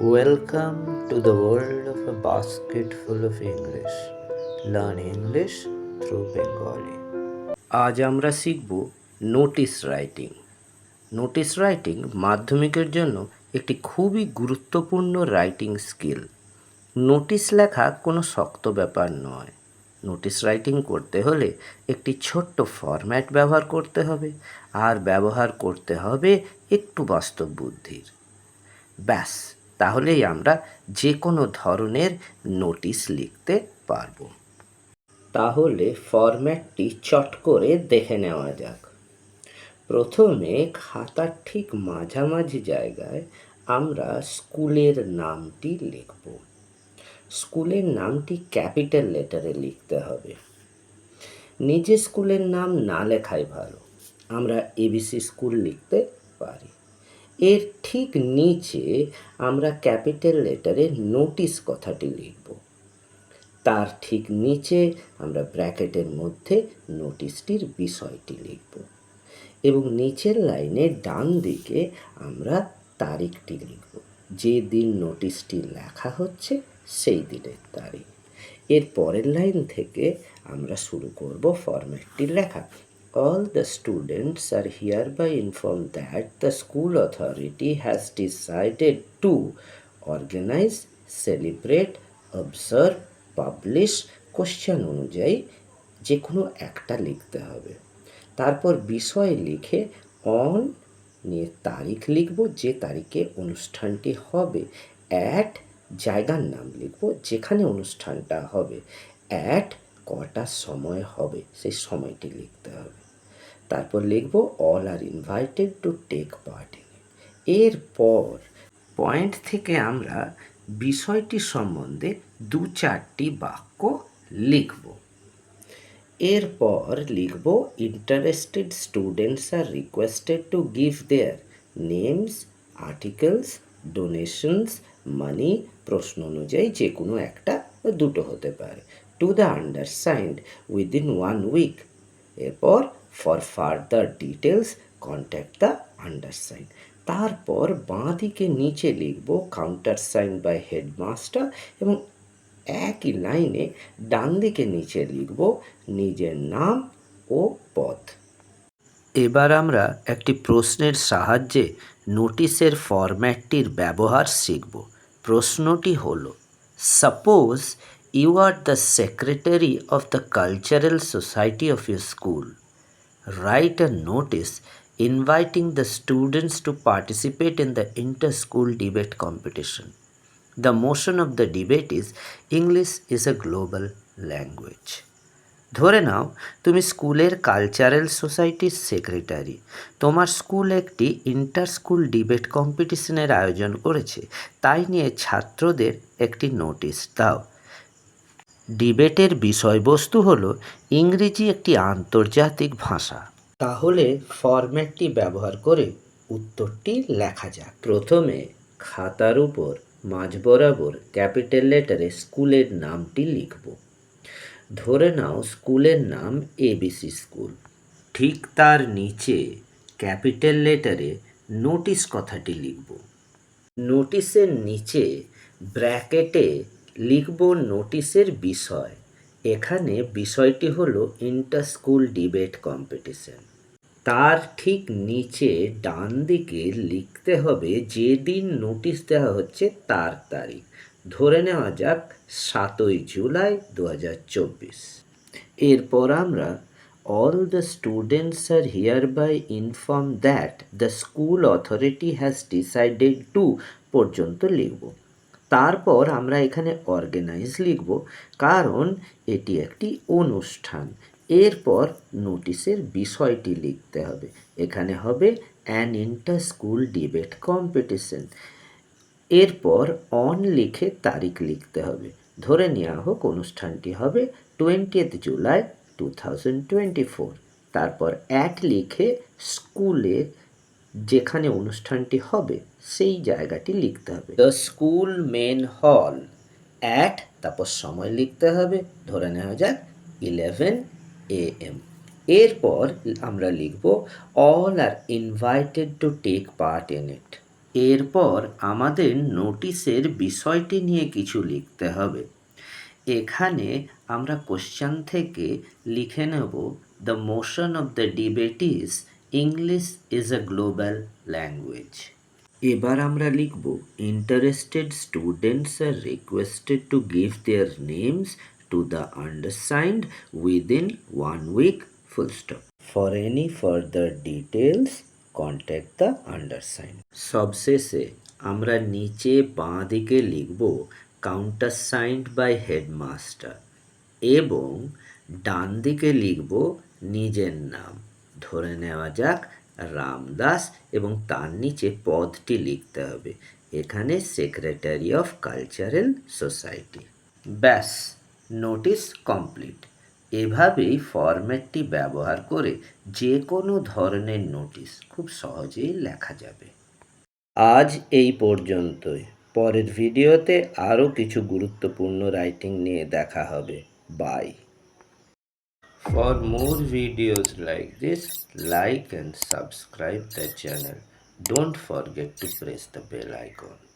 Welcome to the world of a basket full of English. Learn English through Bengali. আজ আমরা শিখব notice writing notice writing মাধ্যমিকের জন্য একটি খুবই গুরুত্বপূর্ণ রাইটিং স্কিল নোটিশ লেখা কোনো শক্ত ব্যাপার নয় নোটিশ রাইটিং করতে হলে একটি ছোট্ট ফরম্যাট ব্যবহার করতে হবে, আর ব্যবহার করতে হবে একটু বাস্তব বুদ্ধির ব্যাস তাহলেই আমরা যে কোনো ধরনের নোটিশ লিখতে পারব। তাহলে ফরম্যাটটি চট করে দেখে নেওয়া যাক। প্রথমে খাতার ঠিক মাঝামাঝি জায়গায় আমরা স্কুলের নামটি লিখব। স্কুলের নামটি ক্যাপিটাল লেটারে লিখতে হবে। নিজে স্কুলের নাম না লেখাই ভালো। আমরা এবিসি স্কুল লিখতে পারি। এর ঠিক নিচে আমরা ক্যাপিটাল লেটারে নোটিশ কথাটি লিখব। তার ঠিক নিচে আমরা ব্র্যাকেটের মধ্যে নোটিশটির বিষয়টি লিখব এবং নিচের লাইনে ডান দিকে আমরা তারিখটি লিখব। যে দিন নোটিশটি লেখা হচ্ছে, সেই দিনের তারিখ। এর পরের লাইন থেকে আমরা শুরু করব ফরম্যাটটি লেখা All the students are hereby informed that the school authority has decided to organize, celebrate, observe, publish question অনুযায়ী যে কোনো একটা লিখতে হবে তারপর বিষয় লিখে অন নিয়ে তারিখ লিখব যে তারিখে অনুষ্ঠানটি হবে অ্যাট জায়গার নাম লিখব যেখানে অনুষ্ঠানটা হবে অ্যাট কটার সময় হবে, সেই সময়টি লিখতে হবে। তারপর লিখব all are invited to take part in এরপর পয়েন্ট থেকে আমরা বিষয়টি সম্বন্ধে দু চারটি বাক্য লিখব। এরপর লিখব interested students are requested to give their names articles donations money প্রশ্ন অনুযায়ী যে কোনো একটা দুটো হতে পারে। To the undersigned within one week এরপর for further details contact the undersign তারপর বাঁ দিকে নিচে লিখব কাউন্টার সাইন বাই হেডমাস্টার এবং একই লাইনে ডান দিকে নিচে লিখব নিজের নাম ও পদ। এবার আমরা একটি প্রশ্নের সাহায্যে নোটিশের ফরম্যাটটির ব্যবহার শিখব। প্রশ্নটি হল suppose you are the secretary of the cultural society of your school write a notice inviting the students to participate in the inter school debate competition. The motion of the debate is English is a global language. ধরে নাও তুমি স্কুলের cultural সোসাইটির secretary তোমার school একটি inter school debate কম্পিটিশনের আয়োজন করেছে তাই নিয়ে ছাত্রদের একটি নোটিশ দাও ডিবেটের বিষয়বস্তু হল ইংরেজি একটি আন্তর্জাতিক ভাষা। তাহলে ফরম্যাটটি ব্যবহার করে উত্তরটি লেখা যাক। প্রথমে খাতার উপর মাঝ বরাবর ক্যাপিটাল লেটারে স্কুলের নামটি লিখব। ধরে নাও স্কুলের নাম এবিসি স্কুল। ঠিক তার নিচে ক্যাপিটাল লেটারে নোটিশ কথাটি লিখব। নোটিশের নিচে ব্র্যাকেটে লিখব নোটিশের বিষয়। এখানে বিষয়টি হলো ইন্টার স্কুল ডিবেট কম্পিটিশন। তার ঠিক নিচে ডান দিকে লিখতে হবে যেদিন নোটিশ দেওয়া হচ্ছে তার তারিখ। ধরে নেওয়া যাক সাতই জুলাই দু হাজার চব্বিশ। এরপর আমরা all the students are hereby inform that the school authority has decided to পর্যন্ত লিখব। তারপর আমরা এখানে অর্গানাইজ লিখব, কারণ এটি একটি অনুষ্ঠান। এরপর নোটিশের বিষয়টি লিখতে হবে। এখানে হবে an inter school debate competition এরপর অন লিখে তারিখ লিখতে হবে। ধরে নেওয়া হোক অনুষ্ঠানটি হবে twentieth July two twenty four তারপর অ্যাট লিখে স্কুলের যেখানে অনুষ্ঠানটি হবে, সেই জায়গাটি লিখতে হবে। The school main hall at তারপর সময় লিখতে হবে, ধরে নেওয়া যাক ইলেভেন এ এম এরপর আমরা লিখব all are invited to take part in it এরপর আমাদের নোটিশের বিষয়টি নিয়ে কিছু লিখতে হবে। এখানে আমরা কোশ্চান থেকে লিখে নেব the motion of the debate is English is a global language এবার আমরা লিখব interested students are requested to give their names to the undersigned within one week full stop for any further details contact the undersigned সবশেষে আমরা নিচে বাঁ দিকে লিখব counter signed by headmaster এবং ডান দিকে লিখব নিজের নাম ধরে নেওয়া যাক, রামদাস এবং তার নিচে পদটি লিখতে হবে। এখানে সেক্রেটারি অফ কালচারাল সোসাইটি ব্যাস নোটিশ কমপ্লিট এভাবেই ফরম্যাটটি ব্যবহার করে যে কোনো ধরনের নোটিশ খুব সহজেই লেখা যাবে। আজ এই পর্যন্তই। পরের ভিডিওতে আরও কিছু গুরুত্বপূর্ণ রাইটিং নিয়ে দেখা হবে। Bye For more videos like this, like and subscribe the channel. Don't forget to press the bell icon.